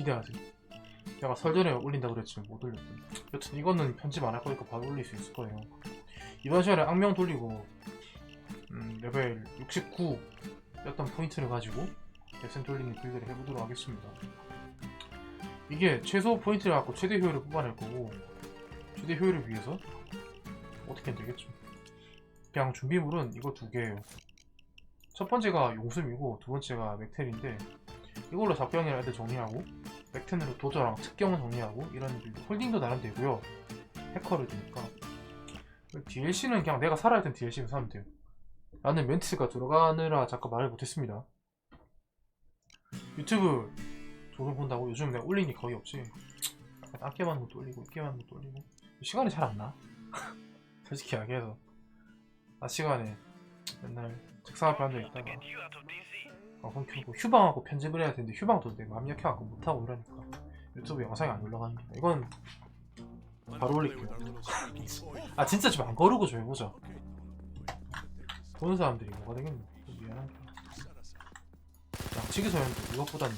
기대하세요. 내가 설 전에 올린다 그랬지만 못 올렸거든. 여튼 이거는 편집 안 할 거니까 바로 올릴 수 있을 거예요. 이번 시간에 악명 돌리고 음, 레벨 69였던 포인트를 가지고 레슨 돌리는 빌드를 해보도록 하겠습니다. 이게 최소 포인트를 갖고 최대 효율을 뽑아낼 거고 최대 효율을 위해서 어떻게 되겠죠. 그냥 준비물은 이거 두 개예요. 첫 번째가 용숨이고 두 번째가 맥텔인데 이걸로 잡병이랑 애들 정리하고 맥텐으로 도저랑 특경을 정리하고 이런 홀딩도 나름 되고요. 해커를 되니까 DLC는 그냥 내가 살아야 된 DLC를 사면 돼요. 라는 멘트가 들어가느라 잠깐 말을 못했습니다. 유튜브 조금 본다고 요즘 내가 올린 게 거의 없지. 약간 아껴 하는 것도 올리고 있게 하는 것도 올리고 시간이 잘 안 나. 솔직히 이야기해서 낮 시간에 맨날 책상 앞에 앉아 있다가 방송 켜고 휴방하고 편집을 해야 되는데 휴방도 내 마음 약해갖고 못하고 이러니까 유튜브 영상이 안 올라가는 게 이건 바로 올릴게요. 아 진짜 좀 안 거르고 좀 해보자. 보는 사람들이 뭐가 되겠노? 미안한 게. 양치기 소년도 이것보다는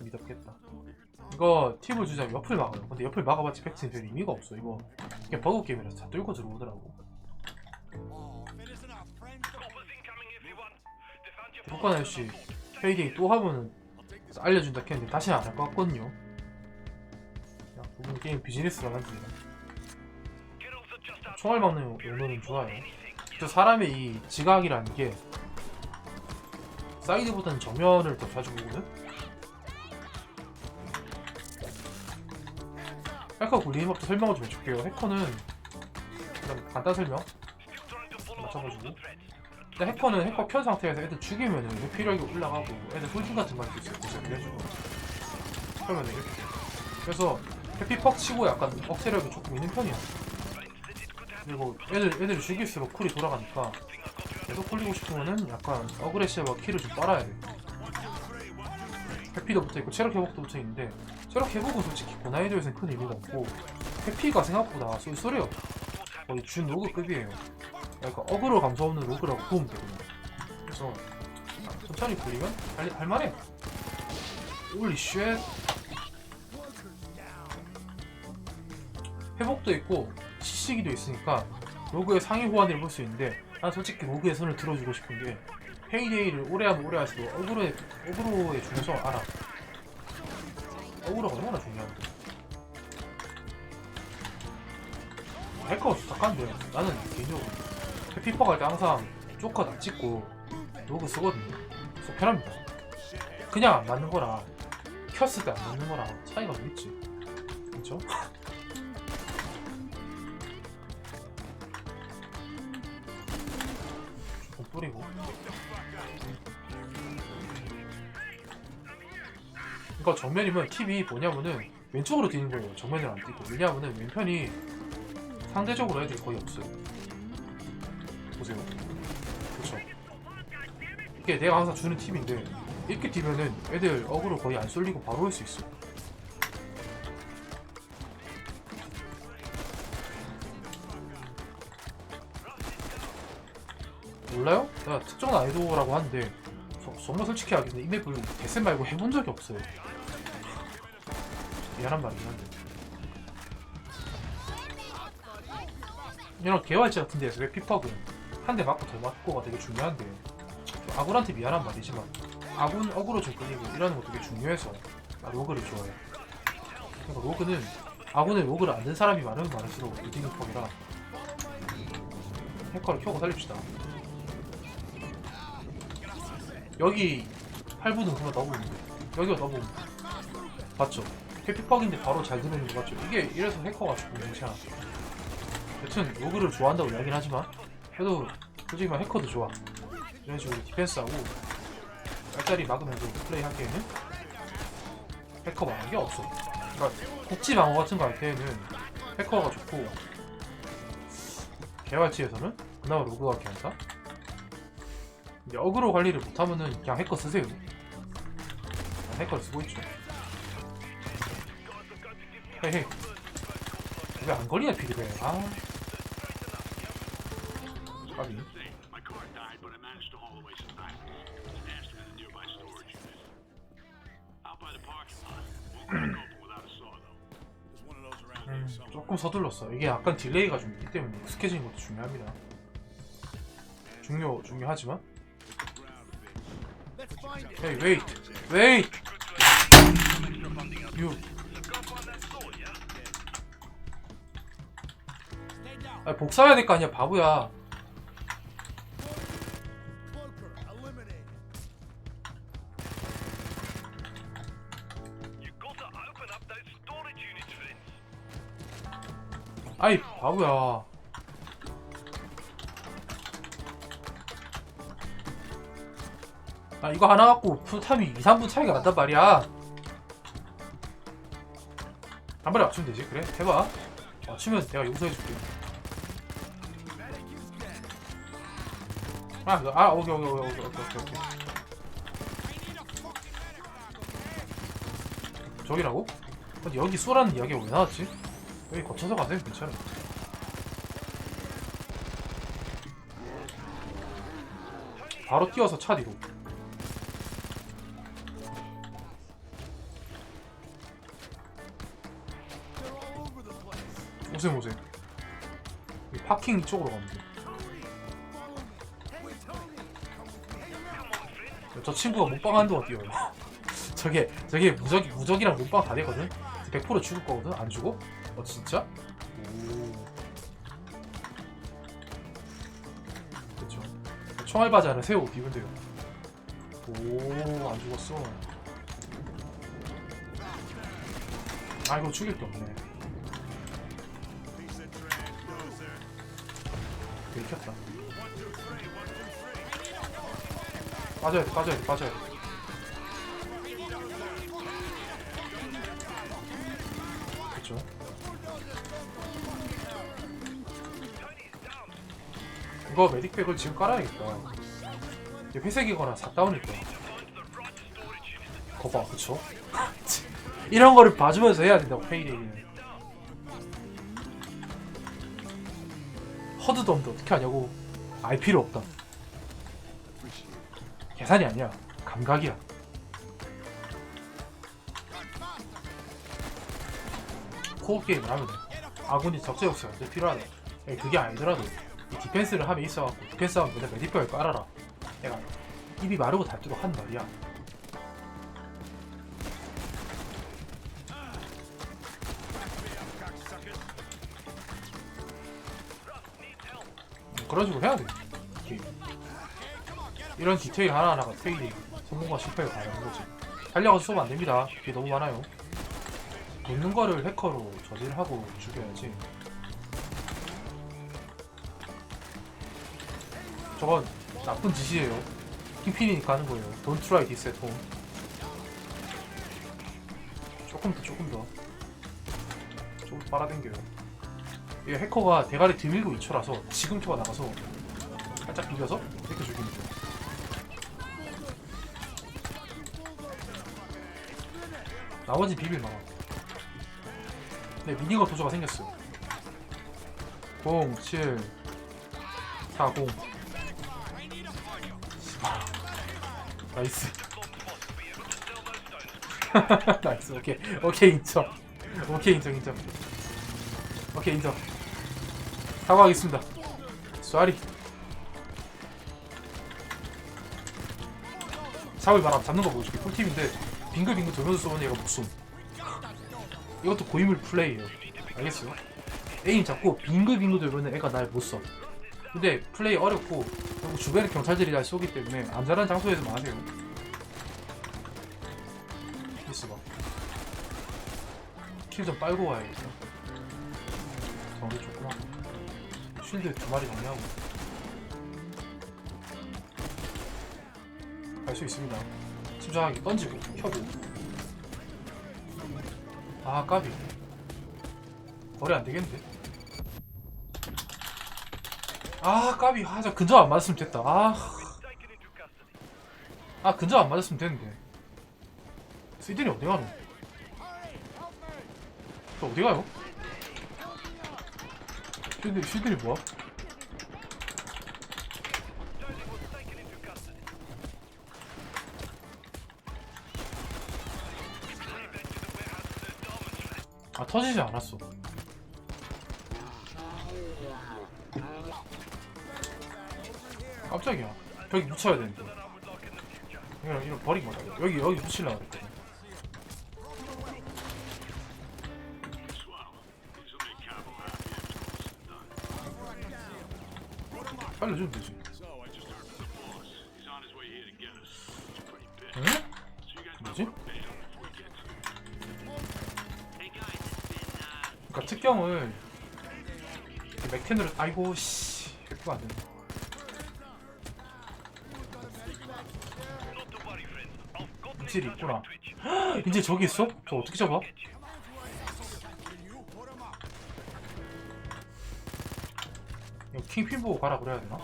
미덥겠다. 이거 팁을 주자면 옆을 막아요. 근데 옆을 막아봤자 팩트는 별 의미가 없어. 이거 그냥 버그 게임이라서 다 뚫고 들어오더라고. 북한 아저씨 페이데이 또 하면은 알려준다 했는데 다시는 안 할 것 같거든요. 그냥 두분 게임 비즈니스로 하지. 총알 막는 용도는 좋아요. 또 사람의 이 지각이라는 게 사이드보다는 정면을 더 자주 보거든? 해커 법도 설명을 좀 해줄게요. 해커는 일단 간단 설명 맞춰가지고 일단 해커는 해커 켠 상태에서 애들 죽이면은 회피력이 올라가고 애들 소진 같은 거 할수 있어요. 그래서 그래가지고 그러면 이렇게 돼. 그래서 회피 퍽 치고 약간 억제력이 조금 있는 편이야. 그리고 애들 애들 죽일수록 쿨이 돌아가니까 계속 굴리고 싶으면은 약간 어그레시브와 킬을 좀 빨아야 돼. 회피도 붙어 있고 체력 회복도 붙어 있는데 체력 회복은 솔직히 고난이도에서는 큰 의미가 없고 회피가 생각보다 쏠쏠해요. 거의 준 로그급이에요. 그러니까 어그로 감소 없는 로그라고 보면 되거든요. 그래서 천천히 굴리면 할, 할만해. 올리 쉣. 회복도 있고 시시기도 있으니까 로그의 상위 호환을 볼 수 있는데 난 솔직히 로그에 손을 들어주고 싶은 게 페이데이를 오래 하면 오래 할수록 어그로의, 어그로의 중요성을 알아. 어그로가 얼마나 중요한데. 해커가 부탁한데 나는 개인적으로 해 피퍼 갈때 항상 조커 다 찍고 로그 쓰거든요. 그래서 편합니다. 그냥 안 맞는 거랑 켰을 때 안 맞는 거랑 차이가 좀 있지. 그렇죠? 조금 뿌리고. 그러니까 정면이면 팁이 뭐냐면은 왼쪽으로 뛰는 거예요. 정면을 안 뛰고. 왜냐하면은 왼편이 상대적으로 애들이 거의 없어요. 보세요. 그렇죠. 이게 내가 항상 주는 팁인데 이렇게 뛰면은 애들 어그로 거의 안 쏠리고 바로 올 수 있어. 몰라요? 내가 특정 난이도라고 하는데 저- 정말 솔직히 하겠는데 이 맵을 대센 말고 해본 적이 없어요. 미안한 말이긴 한데. 이런 개활지 같은 데에서 왜 피퍼은 한 대 맞고 덜 맞고가 되게 중요한데 좀 아군한테 미안한 말이지만 아군 어그로 좀 끌리고 이러는 거 되게 중요해서 나 로그를 좋아해 그러니까 로그는 아군의 로그를 안든 사람이 많으면 많을수록 리딩 퍽이라 해커를 켜고 살립시다 여기 8부 등수가 너무 있는데 여기가 너무 맞죠? 해피퍽인데 바로 잘 들어오는 거 맞죠? 이게 이래서 해커가 조금 괜찮아 여튼 로그를 좋아한다고 이야기는 하지만 그래도 솔직히 말 해커도 좋아. 이런 식으로 디펜스하고 짤짤이 막으면서 플레이 하기에는 해커 망한 게 없어. 그러니까 국지 방어 같은 거 할 때에는 해커가 좋고 개발치에서는 그나마 로그가 괜찮다. 이제 어그로 관리를 못하면은 그냥 해커 쓰세요. 그냥 해커를 쓰고 있죠. 헤헤. 왜안 걸리냐 피드백 아 around 음. 조금 서둘렀어. 이게 약간 딜레이가 좀 있기 때문에 익숙해지는 것도 중요합니다. 중요 중요하지만. Hey, wait, wait. You. 아 복사해야 될 거 아니야 바보야. 바보야. 아 이거 하나 갖고 풀타임이 2, 3분 차이가 난단 말이야. 한 번에 맞추면 되지. 그래 해봐. 맞추면 내가 용서해줄게. 아, 그- 아 오케이 오케이 오케이 오케이 오케이 오케이. 저기라고? 여기 쏘라는 이야기가 왜 나왔지? 여기 거쳐서 가세요 괜찮아. 바로 뛰어서 차 뒤로. 오셈 오셈. 이 파킹 이쪽으로 가면 돼. 저 친구가 못방 한 동안 뛰어요. 저게 저게 무적 무적이랑 못방 다 되거든. 100% 죽을 거거든. 안 죽어? 어 진짜? 총알 바자를 세우고 뛰면 돼요. 오, 안 죽었어. 아 이거 죽일 게 없네. Three. 빠져야 돼, 빠져야 돼, 빠져야 돼. 이거 메딕백을 지금 깔아야겠다. 이게 회색이거나 4다운일 거야. 거봐, 그쵸? 이런 거를 봐주면서 해야 된다고, 페이데이는. 허드도 어떻게 하냐고. 알 필요 없다. 계산이 아니야. 감각이야. 코어 게임을 하면 아군이 적재 역시 완전 필요하다. 에, 그게 아니더라도 이 디펜스를 함에 있어갖고 디펜스 하면 그냥 메디컬 깔아라. 내가 입이 마르고 닳도록 한 말이야. 음, 그런 식으로 해야 돼. 게임. 이런 디테일 하나하나가 테일이 성공과 실패를 가르는 거지. 달려가서 쏘면 안 됩니다. 그게 너무 많아요. 놓는 거를 해커로 저질하고 죽여야지. 저건 나쁜 짓이에요. 킹핀이니까 하는 거예요. Don't try this at home. 조금 더, 조금 더. 조금 더 빨아당겨요. 이 해커가 대가리 드밀고 2초라서 지금표가 나가서 살짝 비벼서 이렇게 죽이면 돼요. 나머지 비빌 만한. 네, 미니건 도저가 생겼어요. 0, 7, 4, 0. 나이스. 나이스. 오케이. 오케이, 인정. 오케이, 인정, 인정. 오케이, 인정. 사과하겠습니다. 쏘리. 사과를 말하면 잡는 거 보여줄게. 꿀팁인데, 빙글빙글 돌면서 쏘는 얘가 목숨. 이것도 고인물 플레이예요. 알겠어요? 에임 잡고 빙글빙글 돌면 애가 날 못 써. 근데 플레이 어렵고 주변에 경찰들이 날 쏘기 때문에 안전한 장소에서만 하세요. 있어 봐. 킬 좀 빨고 와야겠다. 정리 조금 하고. 쉴드 두 마리 정리하고. 갈 수 있습니다. 침착하게 던지고 켜고. 아 까비. 거리 안 되겠는데? 아 까비 아저 근접 안 맞았으면 됐다 아, 아 근접 안 맞았으면 됐는데 스이들이 어디 가노? 저 어디 가요? 쉴들이 쉴들이 뭐야? 아 터지지 않았어 깜짝이야 여기 묻혀야 되는데 이거 이거 버린 거다 여기 여기 되지 get us. It's pretty big. 응? 뭐지? 그러니까 특경을 맥텐으로 아이고 씨 하면 안 된다 인질이 있구나 Twitch. 이제 저기 있어? 저 어떻게 잡아? 이거 킹핀 보고 가라 그래야 되나?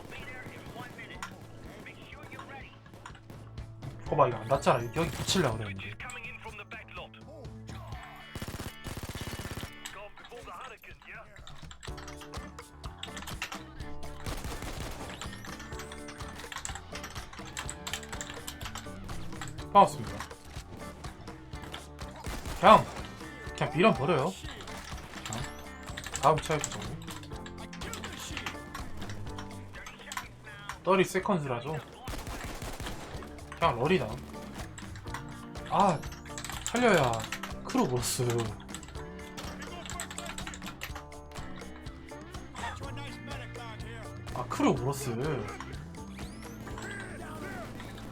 거봐 이거 안 닿잖아 여기 붙이려고 그랬는데? 반갑습니다 그냥 미련 버려요. 어? 다음 차에 보자고 30 세컨즈라죠 그냥 럴이다. 아 살려야 크루 보스. 아 크루 브로스.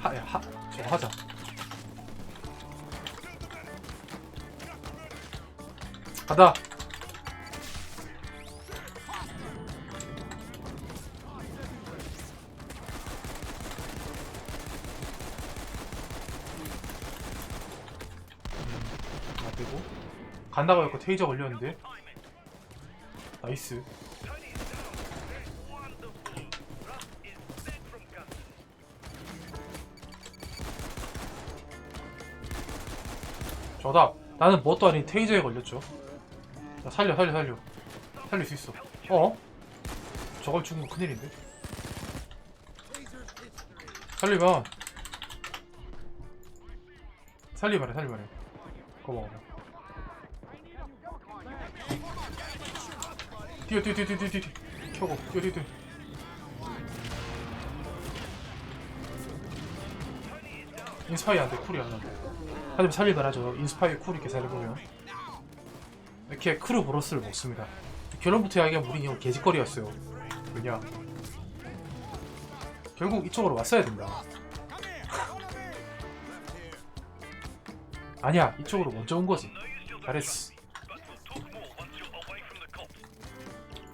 하야 하 저거 하자 가다. 아 되고 간다고 했고 테이저 걸렸는데. 나이스. 저답 나는 뭣도 아닌 테이저에 걸렸죠 야, 살려 살려 살려. 살릴 수 있어. 어? 저걸 죽으면 큰일인데? 살리면 살리말해 살리말해 그거 먹어. 뛰어 뛰어 뛰어 뛰어 뛰어 뛰어. 켜고. 뛰어 뛰어 뛰어. 인스파이 안돼 쿨이 안 나고 하지만 하죠 인스파이 쿨 이렇게 살려보면 이렇게 크루 브로스를 먹습니다. 결론부터 이야기하면 우린 이거 개짓거리였어요. 왜냐? 결국 이쪽으로 왔어야 된다. 아니야 이쪽으로 먼저 온 거지. 잘했어.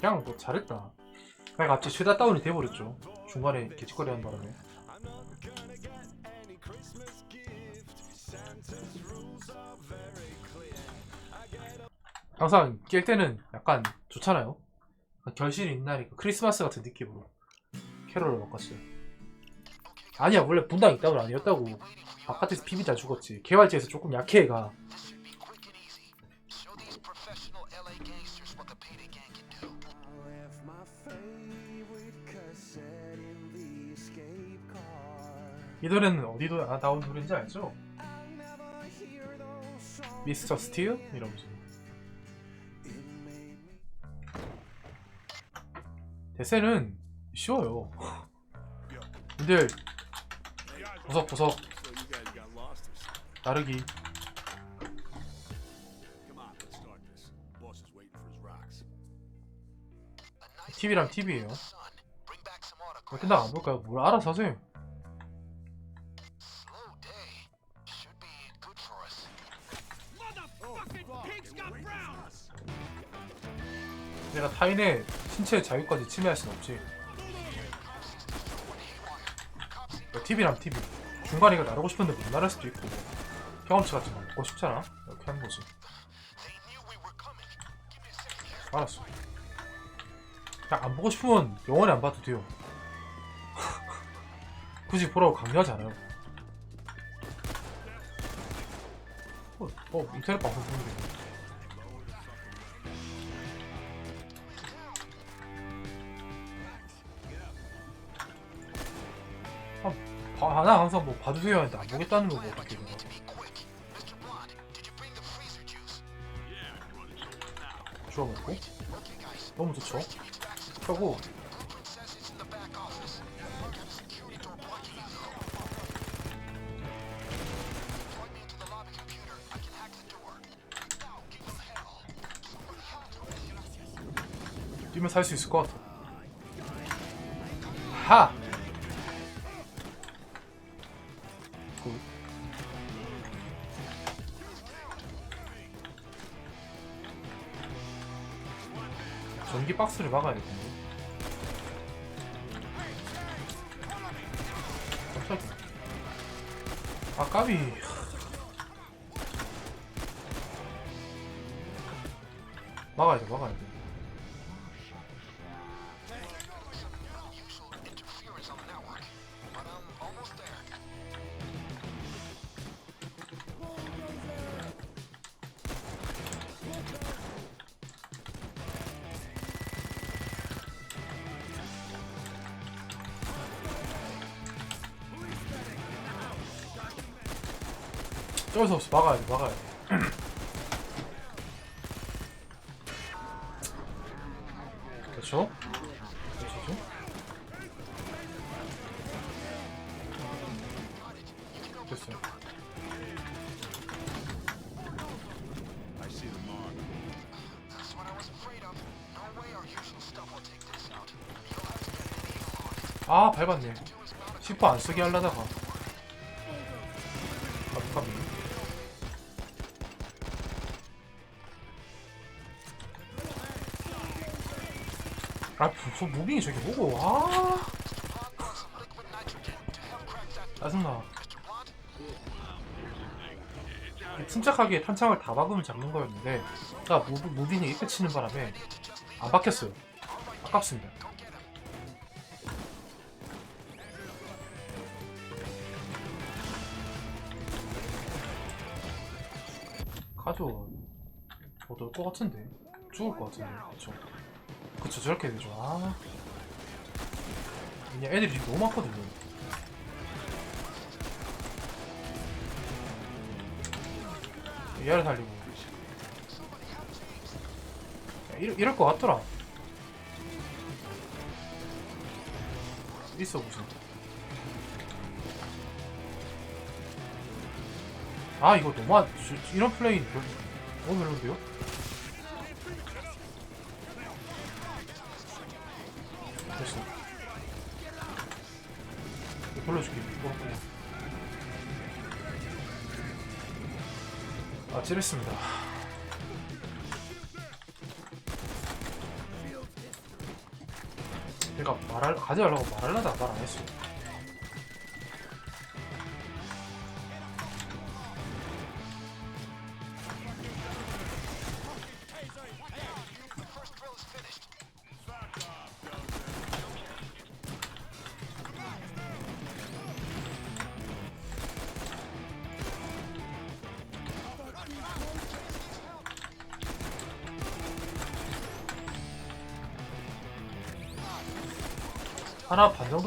그냥 뭐 잘했다. 그냥 갑자기 최다 다운이 돼버렸죠. 중간에 개짓거리 하는 바람에 항상 깰 때는 약간 좋잖아요 결실이 있는 날이니까 크리스마스 같은 느낌으로 캐롤을 바꿨어요 아니야 원래 분당 있다고 아니었다고 바깥에서 비비다 죽었지 개발지에서 조금 약해 car. 이 노래는 어디도 아, 나온 노래인지 알죠? 미스터 스틸? 이러면서 대세는 쉬워요 근데 or something? 나르기 TV랑 autographs. 끝나고 안 볼까요? 뭘 알아서 하세요! 내가 타인의 신체의 자유까지 침해할 순 없지. TV랑 TV 중간에 이거 나르고 싶은데 못 나를 수도 있고. 경험치 같은 거 먹고 싶잖아. 이렇게 하는 거지. 알았어. 그냥 안 보고 싶으면 영원히 안 봐도 돼요. 굳이 보라고 강요하지 않아요. 어, 어 인터넷 방송 보는 게 아, 봐- 나 항상 뭐 봐주세요 하는데 안 보겠다는 거뭐 어떻게 된. So 주워 먹고 너무 좋죠 하고. 뛰면 살 수 있을 것 같아 하! 전기 박스를 막아야 될 텐데 깜짝이야. 아 까비. 막아야 돼 막아야 돼 수 없어 막아야 돼 막아야 돼 그렇죠? 그렇죠? it. 아 밟았네 10%안 쓰게 하려다가 아 무슨 무빙이 저게 뭐고 아. 짜증나. 침착하게 탄창을 다 박으면 잡는 거였는데 나 무비, 무빙이 이렇게 치는 바람에 안 박혔어요. 아깝습니다. 가져 얻을 것 같은데. 죽을 것 같은데 그쵸 그쵸 저렇게 되죠? 아. 그냥 애들이 너무 많거든요. 얘를 살리고. 야, 이럴, 이럴 것 같더라. 있어 무슨. 아 이거 너무 저- 이런 플레이 별, 너무 별론데요? 돌려줄게 이거. 아 찌릿습니다. 그러니까 말할 하지 말라고 말하려다가 말안 했어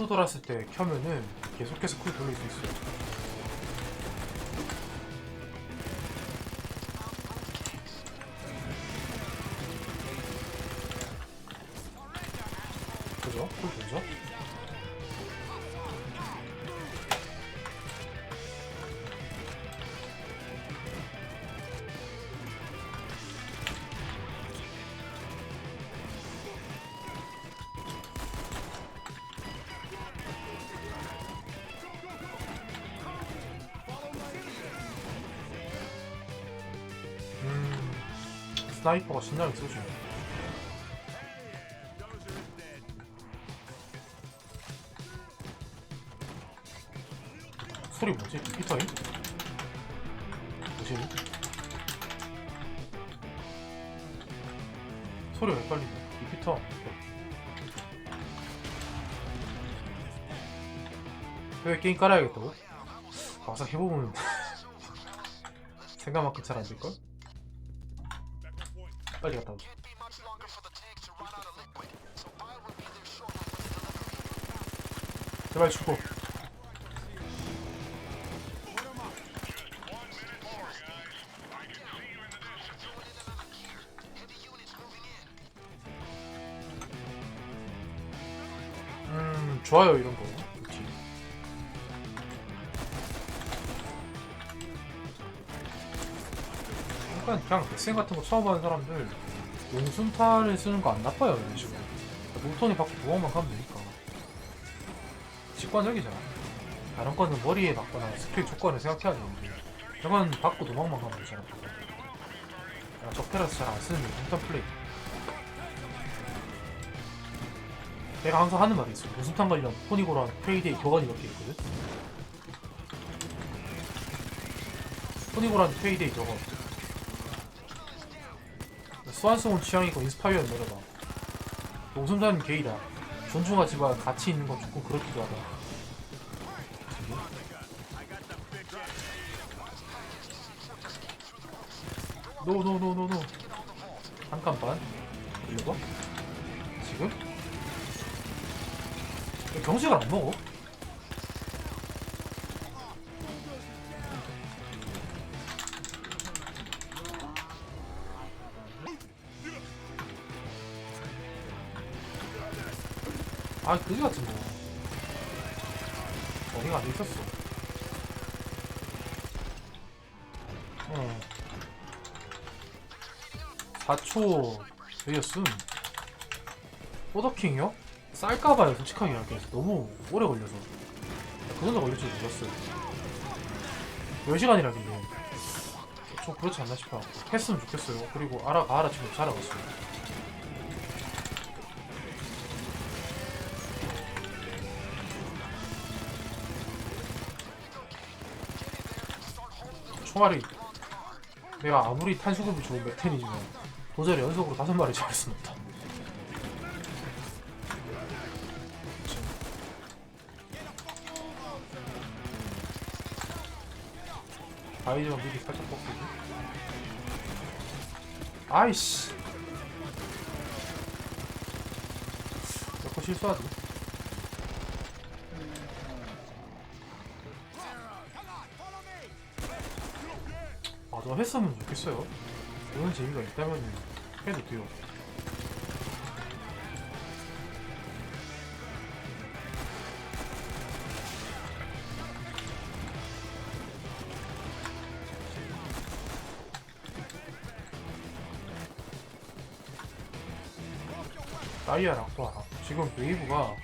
정도 돌았을 때 켜면은 계속해서 쿨 돌릴 수 있어요 그죠? 쿨 돌죠? 스나이퍼가 신나게 쏘죠. 소리 뭐지? 피터임? 뭐지? 소리가 헷갈린다. 이 피터. 왜 게임 깔아야겠다고? 막상 해보면 생각만큼 잘 안 될걸? 빨리 갔다 오자. 제발 죽어. 음 좋아요 이런 거. 그냥 백생 같은 거 처음 하는 사람들 용순탄을 쓰는 거 안 나빠요 이런 식으로. 노턴이 받고 도망만 가면 되니까. 직관적이잖아. 다른 거는 머리에 맞거나 스킬 조건을 생각해야 되는데 이건 받고 도망만 가면 되잖아. 내가 적테라스 잘안 쓰는 용순탄 플레이. 내가 항상 하는 말이 있어. 무슨탄 관련 포니고랑 페이데이 몇개 있거든. 포니고랑 페이데이 저거. 스완송은 취향이고 인스파이어는 노래가. 용순탄은 게이다. 존중하지만 가치 있는 건 조금 그렇기도 하다. 노노노노노 한칸 반? 일로 봐? 지금? 왜 경식을 안 먹어? 아 그지 같은 거. 어디가 안 있었어. 어. 4초 되었음. 포더킹이요? 쌀까봐요 솔직하게 이야기해서. 너무 오래 걸려서. 그 정도 걸릴 줄 몰랐어요. 10시간이라길래. 좀 그렇지 않나 싶어. 했으면 좋겠어요. 그리고 알아가 알아 지금 잘하고 있어요 총알이 내가 아무리 탄수급이 좋은 맥텐이지만 도저히 연속으로 다섯 마리 잡을 수는 없다. 바이저가 미리 살짝 꺾이고. 아이씨. 몇거 실수하지 했으면 좋겠어요. 그런 재미가 있다면 해도 돼요. 다이아 알아. 지금 웨이브가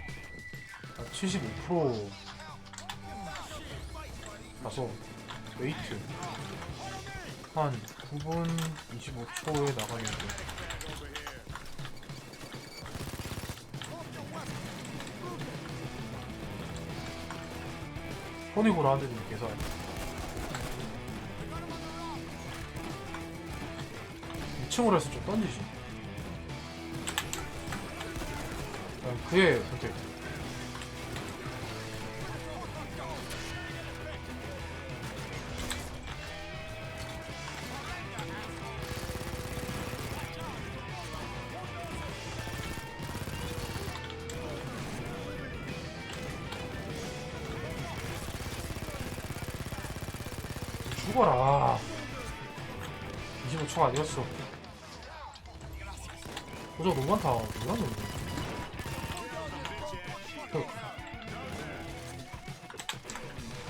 75% 가서 웨이트 한 9분 25초에 나가는데 손이고라 하는데도 계산 2층으로 해서 좀 던지지. 그냥 그의 선택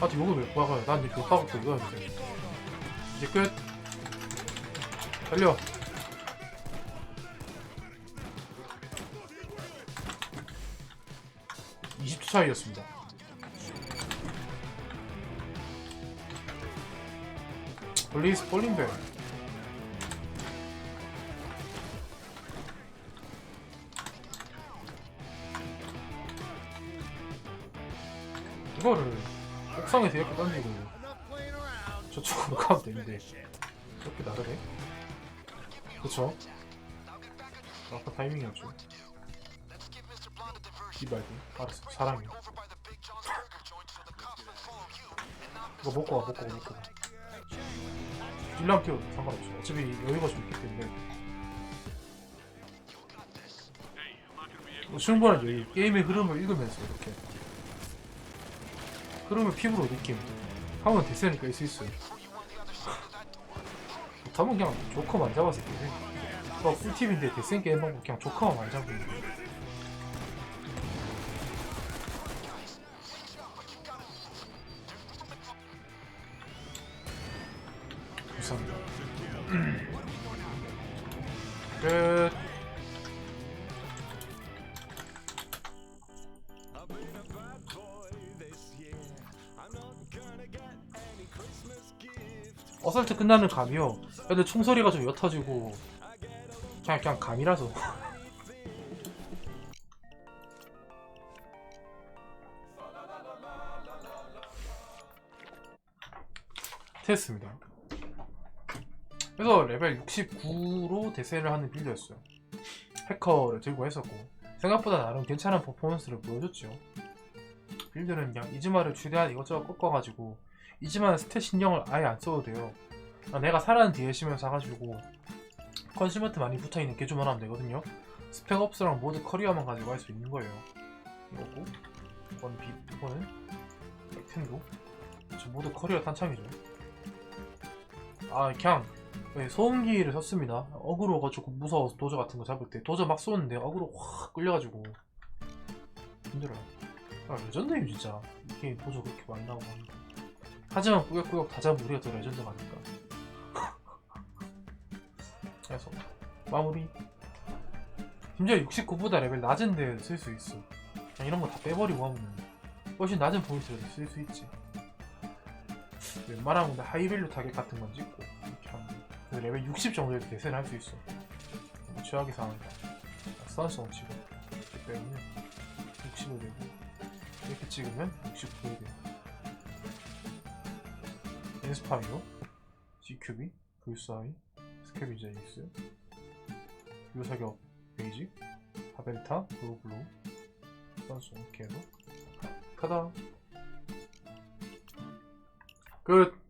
아직 욕을 왜 박아요. 난 이제 못 박았고 이거 해야 돼 이제 끝. 달려. (20초) 차이였습니다. 블리스 볼링벨 이거를 옥상에서 이렇게 던지고 저쪽으로 가면 되는데 이렇게 나가래? 그쵸? 아까 타이밍이었죠. 이발디 알았어 사랑해 이거 먹고 와 먹고 와 먹고 와 딜랑 끼워도 상관없어 어차피 여유가 좀 있기 때문에 뭐 충분한 여유 게임의 흐름을 읽으면서 이렇게 흐름을 피부로 느낌. 하면 됐으니까 있을 수. 있어요 못하면 그냥 조커만 잡아서 해. 어, 꿀팁인데 데센 게임 하고 그냥 조커만 안 잡으면 끝나는 감이요. 근데 총소리가 좀 옅어지고 그냥 그냥 감이라서. 테스트입니다. 그래서 레벨 69로 대세를 하는 빌드였어요. 해커를 들고 했었고 생각보다 나름 괜찮은 퍼포먼스를 보여줬죠. 빌드는 그냥 이즈마를 최대한 이것저것 꺾어가지고 이즈마는 스탯 신경을 아예 안 써도 돼요. 아, 내가 사라는 DLC면 사가지고 컨시먼트 많이 붙어있는 개조만 하면 되거든요. 스펙업스랑 모드 커리어만 가지고 할 수 있는 거예요. 이거고 이건 비 이거는 템도. 저 모드 커리어 탄창이죠. 아 그냥 네, 소음기를 썼습니다. 어그로가 조금 무서워서 도저 같은 거 잡을 때. 도저 막 쏘는데 어그로 확 끌려가지고. 힘들어요. 아 레전드임 진짜. 이게 도저 그렇게 많이 나오고 하지만 꾸역꾸역 다 잡으면 우리가 더 레전드가 아닐까 그래서 마무리? 심지어 69보다 레벨 낮은 데 쓸 수 있어. 그냥 이런 거 다 빼버리고 하면 훨씬 낮은 포인트를 쓸 수 있지. 웬만하면 하이밸류 타겟 같은 건 찍고 이렇게 하면 레벨 60 정도에도 대세를 할 수 있어. 최악의 상황이다. 선성 치고 이렇게 빼면 65 되고 이렇게 찍으면 69이 돼요 인스파이어 GQB 불사이 스캐비제이스? 유사격 베이지 하벨타? 블루블루? 선수 캐로 카다. 끝